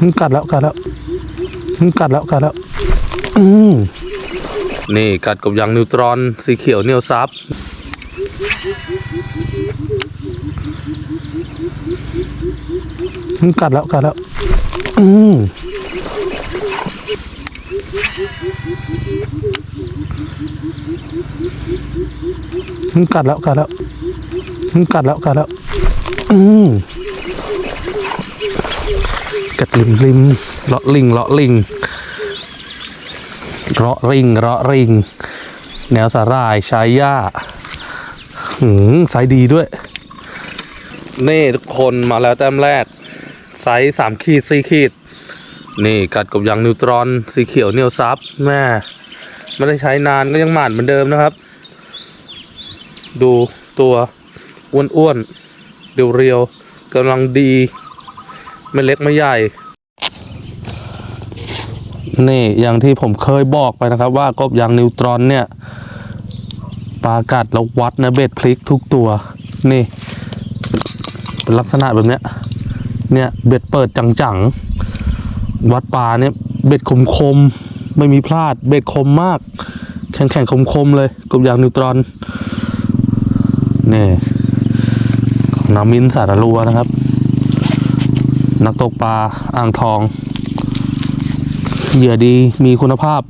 มันกัดแล้วกัดแล้วมันกัดแล้วกัดแล้ว อืมนี่กัดกับยางนิวตรอนสีเขียวเนียวซับมันกัดแล้วกัดแล้ว อืมมันกัดแล้วกัดแล้วมันกัดแล้วกัดแล้ว อืม กัดริมริมเลาะลิงเลาะลิงเลาะริงเลาะริง แนวสาหร่ายชายย่าหืมไซส์ดีด้วย นี่ทุกคนมาแล้วแต้มแรก ไซส์สามขีดสี่ขีด นี่กัดกับยางนิวตรอนสีเขียวเนียวซับแม่ไม่ได้ใช้นานก็ยังหมานเหมือนเดิมนะครับ ดูตัวอ้วนๆเรียวๆกำลังดี ไม่เล็กไม่ใหญ่ นี่อย่างที่ผมเคยบอกไปนะครับ ว่ากบยางนิวตรอนเนี่ยปลากัดแล้ววัดนะเบ็ดพลิกทุกตัว นี่ เป็นลักษณะแบบเนี้ย เนี่ยเบ็ดเปิดจังๆ วัดปลาเนี่ย เบ็ดคมคมๆไม่มีพลาด เบ็ดคมมาก แข็งแข็งคมคมๆเลย กบยางนิวตรอน นี่ของน้ำมินสาราลัวนะครับ นักตกปลาอ่างทอง เหยื่อดีมีคุณภาพ